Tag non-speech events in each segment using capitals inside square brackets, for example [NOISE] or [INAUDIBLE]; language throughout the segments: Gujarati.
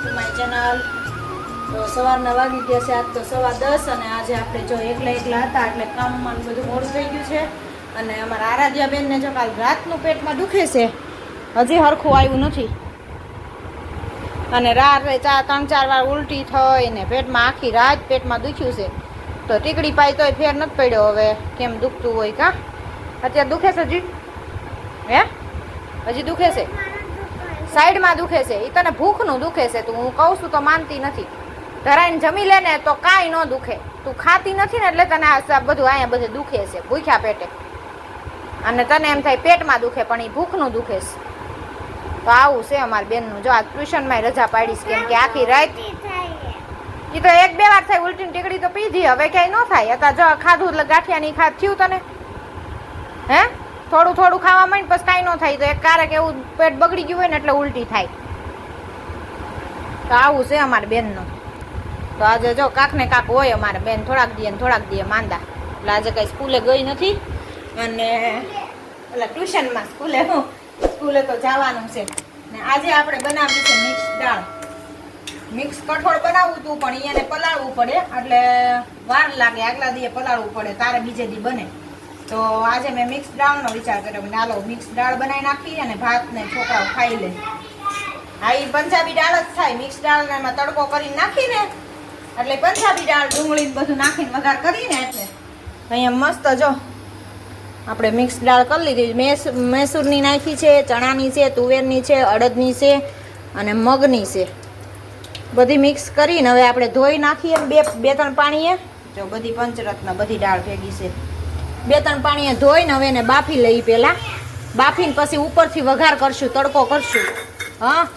ટુ માય ચેનલ તો સવારના વાગી ગયા છે આજ તો સવા દસ અને આજે આપણે જો એકલા એકલા હતા એટલે કામમાં બધું મોડું થઈ ગયું છે. અને અમારા આરાધ્યા બેનને જો કાલ રાતનું પેટમાં દુખે છે. હજી હરખું આવ્યું નથી. અને રાત ચાર ત્રણ ચાર વાર ઉલટી થઈ ને પેટમાં આખી રાત પેટમાં દુખ્યું છે. તો ટીકડી પાઈ તોય ફેર નથી પડ્યો હવે. કેમ દુખતું હોય કા? અત્યારે દુખે છે હજી? હે? હજી દુખે છે? સાઈડમાં દુખે છે એ તને ભૂખનું દુખે છે તું. હું કહું છું તો માનતી નથી. ધરાઈને જમી લે ને તો કાંઈ ન દુખે. તું ખાતી નથી ને એટલે તને આ બધું અહીંયા બધું દુખે છે ભૂખ્યા પેટે. અને તને એમ થાય પેટમાં દુખે પણ એ ભૂખનું દુખે છે. તો આવું છે અમારી બેનનું. જો આ ટ્યુશનમાં રજા પાડીશ કેમ કે આખી રાત એ તો એક બે વાર થાય ઉલટીની ટીકડી તો પીધી. હવે ક્યાંય ન થાય. અત્યારે જો ખાધું એટલે ગાંઠિયાની ખાધ થયું તને? હે? થોડું થોડું ખાવા માંડ પછી કાંઈ ન થાય. તો એક કારક એવું પેટ બગડી ગયું હોય ને એટલે ઉલટી થાય. તો આવું છે અમારે બેનનું. તો આજે જો કાક ને કાક હોય અમારે બેન. થોડાક ને થોડાક દીએ માંદા. એટલે આજે કાંઈ સ્કૂલે ગઈ નથી. અને એટલે ટ્યુશનમાં સ્કૂલે હું. સ્કૂલે તો જવાનું છે. ને આજે આપણે બનાવી છે મિક્સ દાળ. મિક્સ કઠોળ બનાવવું હતું, પણ એને પલાળવું પડે. એટલે વાર લાગે, આગલા દીએ પલાળવું પડે. તારે બીજે દી બને. તો આજે મેં મિક્સ દાળનો વિચાર કર્યો. કે નાલો મિક્સ દાળ બનાવી નાખી અને ભાતને છોકરાઓ ખાઈ લે. હા એ પંજાબી દાળ જ થાય. મિક્સ દાળને એમાં તડકો કરીને નાખીને, એટલે પંજાબી દાળ ડુંગળી બધું નાખીને વઘાર કરીને એટલે અહીંયા મસ્ત જો આપણે મિક્સ દાળ કરી લીધી. મેસ, મૈસૂરની નાખી છે, ચણાની છે, તુવેરની છે, અડદની છે અને મગની છે. બધી મિક્સ કરીને હવે આપણે ધોઈ નાખીએ બે બે ત્રણ પાણીએ. જો બધી પંચરત્ન બધી દાળ ભેગી છે. બે ત્રણ પાણીએ ધોઈને હવે એને બાફી લઈ પહેલાં બાફીને પછી ઉપરથી વઘાર કરશું, તડકો કરશું. હા?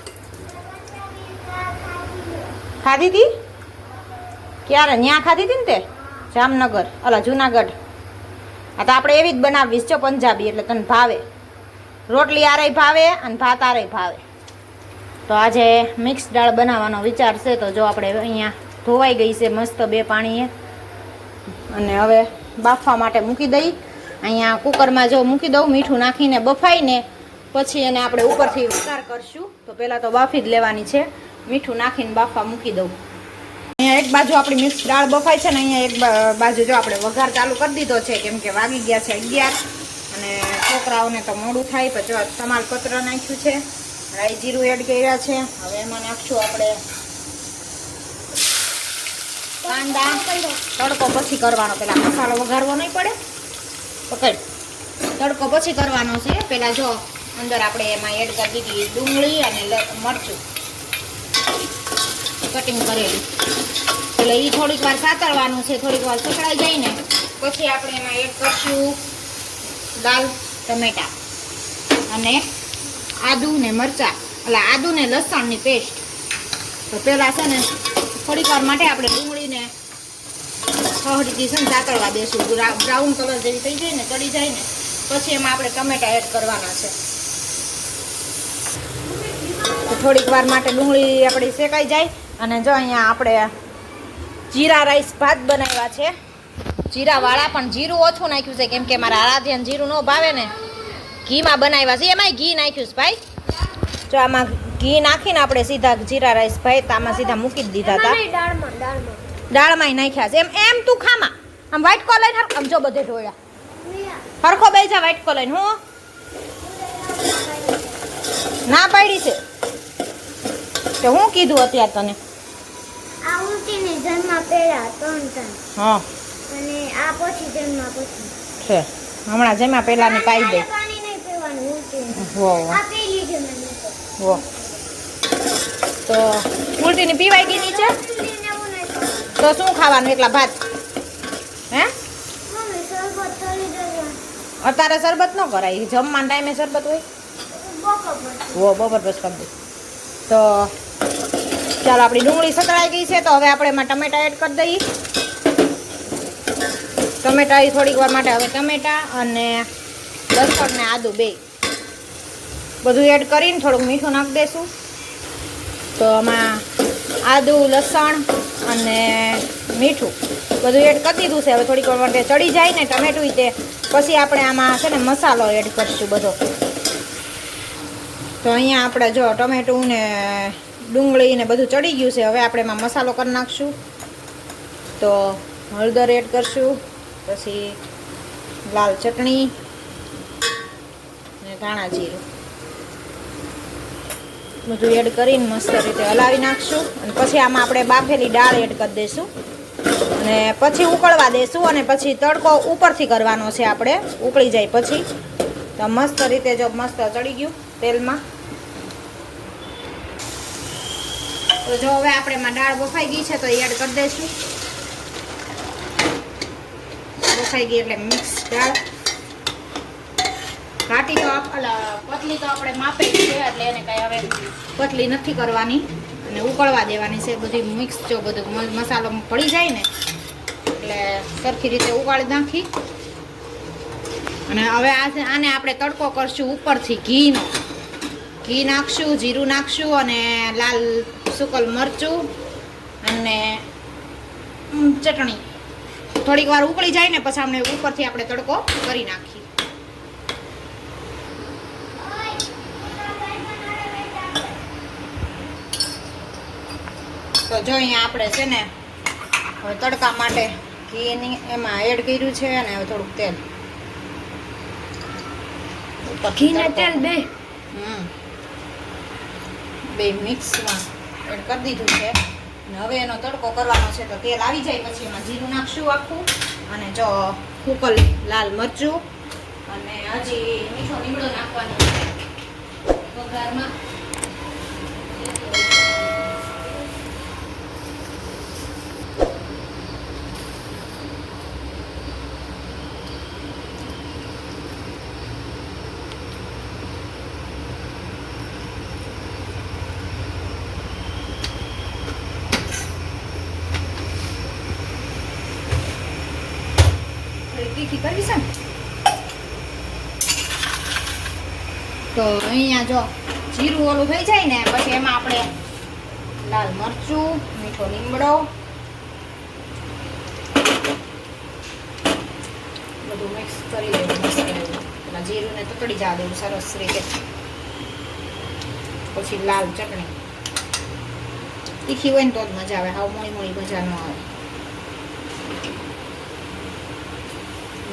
ખાધી હતી ક્યારે? ન્યા ખાધી હતી ને તે? જામનગર. અલા, જુનાગઢ. આ તો આપણે એવી જ બનાવીશ છો પંજાબી એટલે તને ભાવે. રોટલી આરે ભાવે અને ભાત આરે ભાવે. તો આજે મિક્સ દાળ બનાવવાનો વિચાર છે, તો જો આપણે અહીંયા ધોવાઈ ગઈ છે મસ્ત બે પાણીએ. અને હવે બાફવા માટે મૂકી દઈ. અહીંયા કુકરમાં જો મૂકી દઉં, મીઠું નાખીને બફાઈને, પછી એને આપણે ઉપરથી વઘાર કરશું. તો પહેલાં તો બાફી જ લેવાની છે. મીઠું નાખીને બાફવા મૂકી દઉં. અહીંયા એક બાજુ આપણી મિક્સ દાળ બફાય છે ને અહીંયા એક બાજુ જો આપણે વઘાર ચાલુ કરી દીધો છે, કેમ કે વાગી ગયા છે અગિયાર. અને છોકરાઓને તો મોડું થાય, પછી તમાલપત્ર નાખ્યું છે. રાઈ જીરું એડ કર્યા છે. હવે એમાં નાખશું આપણે કાંદા, તડકો પછી કરવાનો. પેલા મસાલો વઘારવો નહીં પડે. પકડ. તડકો પછી કરવાનો છે. પેલા જો અંદર આપણે એમાં એડ કરી દીધી ડુંગળી અને મરચું. કટિંગ કરેલું. એટલે એ થોડીક વાર સાતળવાનું છે. થોડીક વાર સકળાઈ જાય ને, પછી આપણે એમાં એડ કરશું દાલ ટમેટા અને આદુ ને મરચાં. એટલે આદુ ને લસણની પેસ્ટ તો પહેલાં છે ને, થોડીક વાર માટે આપણે ડુંગળીને હળદી છે ને સાતળવા દેશું બ્રાઉન કલર જેવી થઈ જાય ને, ચડી જાય ને, પછી એમાં આપણે ટમેટા એડ કરવાના છે. થોડીક વાર માટે ડુંગળી આપણી શેકાઈ જાય. અને જો અહીંયા આપણે જીરા રાઈસ ભાત બનાવ્યા છે. જીરાવાળા પણ જીરું ઓછું નાખ્યું છે, કેમ કે મારા આરાધ્યાને જીરું ન ભાવે ને. ઘીમાં બનાવ્યા છે. એમાંય ઘી નાખ્યું છે ભાઈ. જો આમાં ઘી નાખીને આપણે સીધા જીરા રાઈસ ભાઈ આમાં સીધા મૂકી જ દીધા હતા. દાળમાં નાખ્યા છે. એમ એમ તું ખામાં. આમ વ્હાઈટ કોલર આમ જો બધે ઢોળ્યા. હરખો બે જા વ્હાઈટ કોલર હું. ના પાડી છે. તો હું કીધું અત્યારે તને? આ ઉલટીને જન્મ પહેલા ત્રણ ત્રણ. હા. અને આ પછી જન્મ પછી. છે. હમણાં જેમાં પેલાની પાઈ દે. પાણી નહીં પીવાનું ઉલટીને. આ પી લીધું મેં તો ઉલટીની પીવાઈ ગઈ છે ઉલટીને એવું નહીં કરવાનું. તો શું ખાવાનું? એકલા ભાત? હે? અત્યારે શરબત ન કરાય. જમવાના ટાઈમે શરબત હોય. પછી. બપોર બસ કરી તો ચાલો આપણી ડુંગળી સતળાઈ ગઈ છે તો હવે આપણે એમાં ટમેટા એડ કરી દઈએ. ટમેટા એ થોડીક વાર માટે હવે ટમેટા અને લસણ ને આદુ બે. બધું એડ કરીને થોડુંક મીઠું નાખી દઈશું તો આમાં આદુ, લસણ અને મીઠું. બધું એડ કરી દીધું છે. હવે થોડીક વાર ચડી જાય ને ટમેટું તે. પછી આપણે આમાં છે ને મસાલો એડ કરીશું બધો. તો અહીંયા આપણે જો ટમેટું ને ડુંગળી ને બધું ચડી ગયું છે. હવે આપણે એમાં મસાલો કરી નાખશું. તો હળદર એડ કરશું. પછી લાલ ચટણી ને ધાણા જીરું. બધું એડ કરીને મસ્ત રીતે હલાવી નાખશું. અને પછી આમાં આપણે બાફેલી દાળ એડ કરી દઈશું. અને પછી ઉકળવા દઈશું અને પછી તડકો ઉપરથી કરવાનો છે આપણે. ઉકળી જાય પછી. તો મસ્ત રીતે જો મસ્ત ચડી ગયું તેલમાં. તો જો હવે આપણે એમાં દાળ બફાઈ ગઈ છે તો એડ કરી દઈશું. બફાઈ ગઈ એટલે મિક્સ દાળ. ઘાટી તો પતલી તો આપણે માપે છે, એટલે એને કાંઈ હવે પતલી નથી કરવાની. અને ઉકળવા દેવાની છે, બધી મિક્સ જો બધું મસાલો પડી જાય ને, એટલે સરખી રીતે ઉકાળી નાખી. અને હવે આને આપણે તડકો કરશું ઉપરથી ઘીનો. ઘી નાખશું, જીરું નાખશું અને લાલ સુકલ મરચું અને ચટણી. થોડીક વાર ઉકળી જાય ને, પછી આપણે ઉપરથી આપણે તડકો કરી નાખીએ. તો જો અહીંયા આપણે છે ને હવે તડકા માટે ઘીની એમાં એડ કર્યું છે અને હવે થોડુંક તેલ. ઘી ને તેલ બે. હમ. બે મિક્સમાં એડ કરી દીધું છે. હવે એનો તડકો કરવાનો છે તો તેલ આવી જાય પછી એમાં જીરું નાખશું આખું. અને જો કુકલ લાલ મરચું. અને હજી મીઠો લીમડો નાખવાનો છે. વઘારમાં થોડી તીખી કરવી છે ને? તો અહીંયા જો જીરું ઓલું થઈ જાય ને, પછી એમાં આપણે લાલ મરચું, મીઠો લીમડો, બધું મિક્સ કરી દેવું પેલા જીરુંને તતડી જવા દેવું સરસ રીતે. પછી લાલ ચટણી. તીખી હોય ને તો જ મજા આવે. હાવ મોઈ મોઈ મજા ન આવે મીઠો લીમડો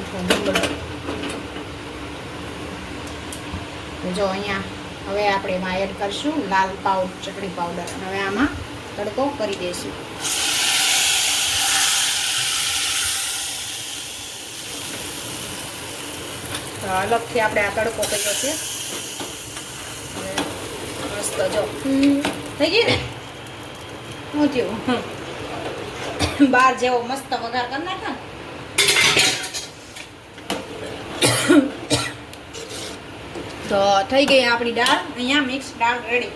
જો અહીંયા હવે આપણે એમાં એડ કરશું, લાલ પાઉ ચટણી પાવડર. હવે આમાં તડકો કરી દઈશું. અલગથી આપણે આ તડકો કર્યો છે. મસ્ત જો. થઈ ગઈ ને? શું થયું. બાર જેવો મસ્ત વઘાર કરી નાખ્યો તો થઈ ગઈ આપણી દાળ. અહીંયા મિક્સ દાળ રેડી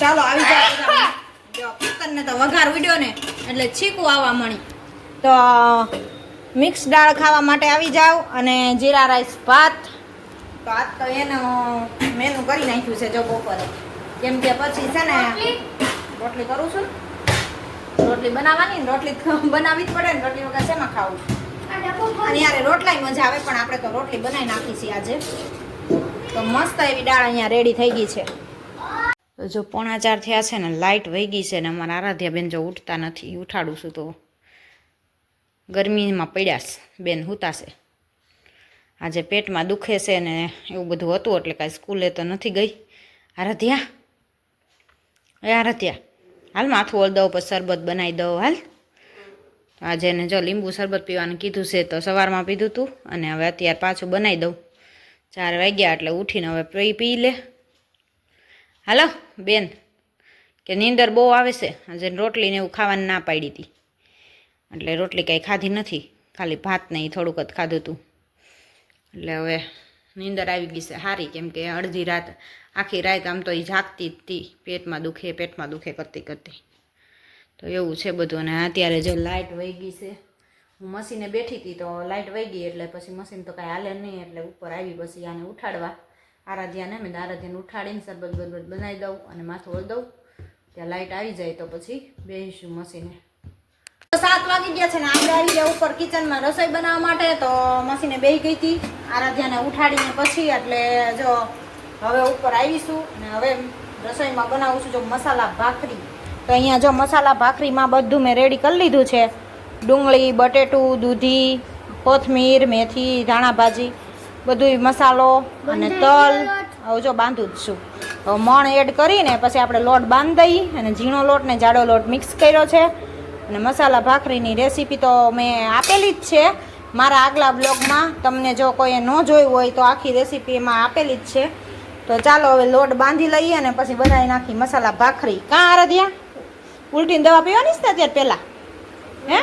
ચાલો આવી જાઓ [LAUGHS] જો કીર્તનને તો વઘાર ઉડ્યો ને એટલે છીકું આવવા મળી. તો મિક્સ દાળ ખાવા માટે આવી જાઓ અને જીરા રાઈસ ભાત. તો આજ તો એનું મેનુ કરી નાખ્યું છે જો બપોરે. કેમ કે પછી છે ને રોટલી? કરું છું રોટલી બનાવવાની ને રોટલી બનાવવી જ પડે ને રોટલી વગર શેમાં ખાવું? અને યારે રોટલાય મજા આવે પણ આપણે તો રોટલી બનાવી નાખી છીએ આજે. તો મસ્ત એવી દાળ અહીંયા રેડી થઈ ગઈ છે. જો પોણા ચાર થયા છે ને લાઇટ વહી છે ને, અમારા આરાધ્યા બેન જો ઉઠતા નથી ઉઠાડું છું તો ગરમીમાં પડ્યા છે, બેન હુતાશે આજે પેટમાં દુખે છે ને, એવું બધું હતું, એટલે કાંઈ સ્કૂલે તો નથી ગઈ. આરાધ્યા, એ આરાધ્યા, હાલ માથું ઓળ દઉં પછી શરબત બનાવી દઉં, હાલ. આજે એને જો લીંબુ શરબત પીવાનું કીધું છે, તો સવારમાં પીધું હતું અને હવે અત્યારે પાછું બનાવી દઉં. ચાર વાગ્યા એટલે ઉઠીને હવે પી પી લે. હાલો, બેન, કે નીંદર બહુ આવે છે. આજે રોટલીને એવું ખાવાની ના પાડી હતી. એટલે રોટલી કાંઈ ખાધી નથી. ખાલી ભાત નહીં થોડુંક જ ખાધું હતું. એટલે હવે નીંદર આવી ગઈ છે સારી કેમ કે અડધી રાત, આખી રાત આમ તો એ જાગતી જ હતી પેટમાં દુખે પેટમાં દુખે કરતી કરતી. તો એવું છે બધું. અને અત્યારે જો લાઇટ વહી ગઈ છે. મશીને બેઠી હતી તો લાઇટ વહી ગઈ એટલે પછી મશીન તો કાંઈ હાલે નહીં એટલે ઉપર આવી પછી આને ઉઠાડવા. આરાધ્યાને મેં આરાધ્યાને ઉઠાડીને સરબત બરબત બનાવી દઉં અને માથું ઓળ દઉં. ત્યાં લાઇટ આવી જાય તો પછી બેસીશું મશીને. સાત વાગી ગયા છે ને આપણે આવી ગયા ઉપર કિચનમાં રસોઈ બનાવવા માટે તો મશીને બેસી ગઈ હતી. આરાધ્યાને ઉઠાડીને પછી એટલે જો હવે ઉપર આવીશું અને હવે રસોઈમાં બનાવું છું જો મસાલા ભાખરી. તો અહીંયા જો મસાલા ભાખરીમાં બધું મેં રેડી કરી લીધું છે. ડુંગળી બટેટું દૂધી કોથમીર મેથી ધાણા ભાજી બધું મસાલો અને તલ. હવે જો બાંધું જ છું. હવે મણ એડ કરીને પછી આપણે લોટ બાંધી દઈએ અને ઝીણો લોટ ને જાડો લોટ મિક્સ કર્યો છે. અને મસાલા ભાખરીની રેસીપી તો મેં આપેલી જ છે. મારા આગલા બ્લોગમાં તમને જો કોઈએ ન જોયું હોય તો આખી રેસીપી એમાં આપેલી જ છે. તો ચાલો હવે લોટ બાંધી લઈએ અને પછી બનાવી નાખી મસાલા ભાખરી. કાં આરાધ્યા? ઉલટીને દવા પીવાની છે ને અત્યારે પહેલાં? હે?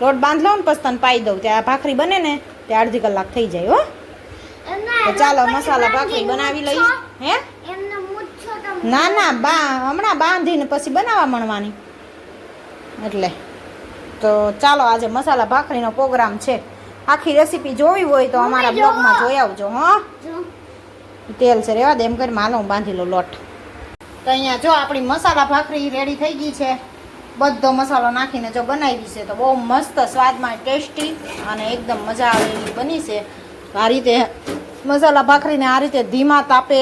લોટ બાંધ લઉં ને પછી તને પાઈ દઉં. ત્યાં ભાખરી બને ને તે અડધી કલાક થઈ જાય હો. તો ચાલો મસાલા ભાખરી બનાવી લઈએ હે? ના ના બા હમણાં બાંધીને પછી બનાવવા મળવાની. એટલે તો ચાલો આજે મસાલા ભાખરીનો પ્રોગ્રામ છે. આખી રેસીપી જોવી હોય તો અમારા બ્લોગમાં જોઈ આવજો હા. તેલ છે રેવા દે એમ કરી માલો હું બાંધી લો લોટ. તો અહીંયા જો આપણી મસાલા ભાખરી રેડી થઈ ગઈ છે. બધો મસાલો નાખીને જો બનાવી છે, તો બહુ મસ્ત સ્વાદમાં ટેસ્ટી અને એકદમ મજા આવે એવી બની છે. આ રીતે મસાલા ભાખરીને આ રીતે ધીમા તાપે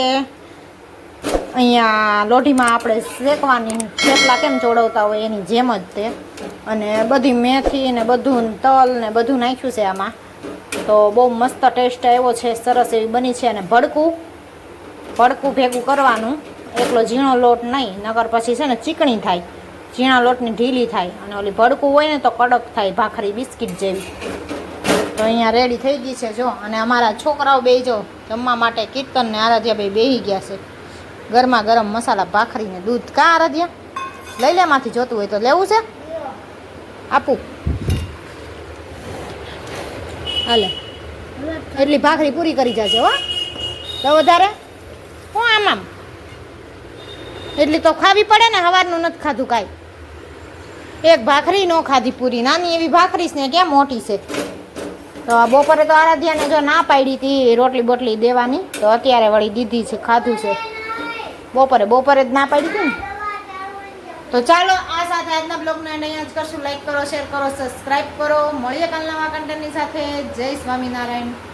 અહીંયા લોઢીમાં આપણે શેકવાની થેપલા કેમ ચોડવતા હોય એની જેમ જ તે. અને બધી મેથી ને બધું તલ ને બધું નાખ્યું છે આમાં. તો બહુ મસ્ત ટેસ્ટ આવ્યો છે, સરસ એવી બની છે અને ભડકું ભડકું ભેગું કરવાનું. એકલો ઝીણો લોટ નહીં નગર પછી છે ને ચીકણી થાય. ઝીણા લોટની ઢીલી થાય અને ઓલી ભડકું હોય ને તો કડક થાય, ભાખરી બિસ્કિટ જેવી. તો અહીંયા રેડી થઈ ગઈ છે, જો. અને અમારા છોકરાઓ બે જો જમવા માટે કીર્તન ને આરાધ્યા બે બેહી ગયા છે. ગરમા ગરમ મસાલા, ભાખરી ને દૂધ. કા આરાધ્યા? લઈ લે માંથી, જોતું હોય તો લેવું છે? આપું. હાલે. એટલી ભાખરી પૂરી કરી જાજો, હો. તો વધારે? હું આમ આમ. એટલી તો ખાવી પડે ને સવારનું નથી ખાધું કાંઈ. એક ભાખરી ન ખાધી પૂરી. નાની એવી ભાખરી છે ને, ક્યાં મોટી છે? તો આ બપોરે તો આરાધ્યાને જો ના પાડી હતી રોટલી બોટલી દેવાની, તો અત્યારે વળી દીધી છે, ખાધું છે. બપોરે બપોરે જ ના પાડી હતી ને. તો ચાલો, આ સાથે આજના બ્લોગને અહીંયા જ કરશું. લાઈક કરો શેર કરો સબસ્ક્રાઈબ કરો. મળીએ કાલ નવા કન્ટેન્ટની સાથે. જય સ્વામિનારાયણ.